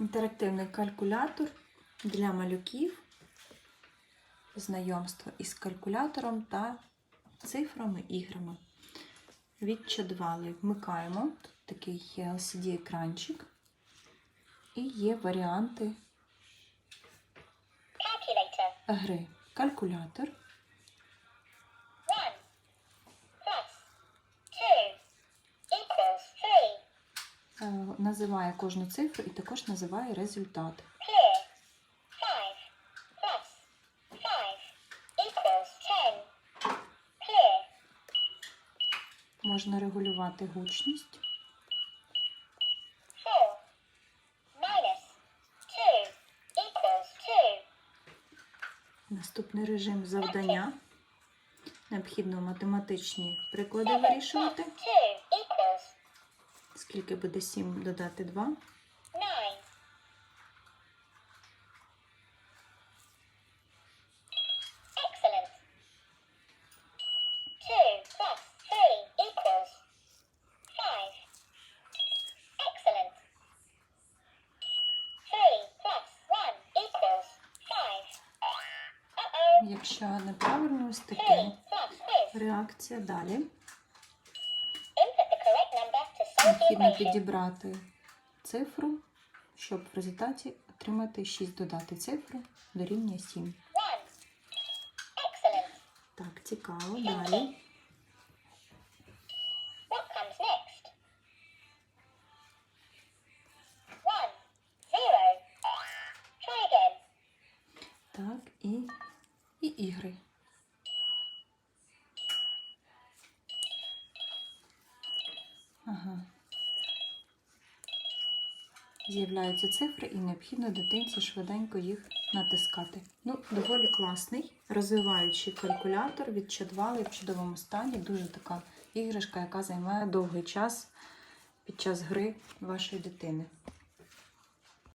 інтерактивний калькулятор для малюків, знайомство із калькулятором та цифрами, іграми. Відчадвали. Вмикаємо. Тут такий LCD-екранчик. І є варіанти гри. Калькулятор. Називає кожну цифру і також називає результат. Clear. 5 plus 5 equals 10. Clear. Можна регулювати гучність. 4 minus 2 equals 2. Наступний режим завдання. Необхідно математичні приклади вирішувати. Plus 2 equals Скільки буде 7 додати 2? 9. Excellent. 2 plus 3 equals 5. Excellent. 3 plus 1 equals 5. Uh-oh. Якщо неправильно, ось 3 таке реакція. Далі необхідно підібрати цифру, щоб в результаті отримати 6 додати цифру дорівнює 7. 1. Так, цікаво. Далі. Так, і, і ігри. Ага. З'являються цифри і необхідно дитинці швиденько їх натискати. Ну, доволі класний, розвиваючий калькулятор від Чадвали в чудовому стані. Дуже така іграшка, яка займає довгий час під час гри вашої дитини.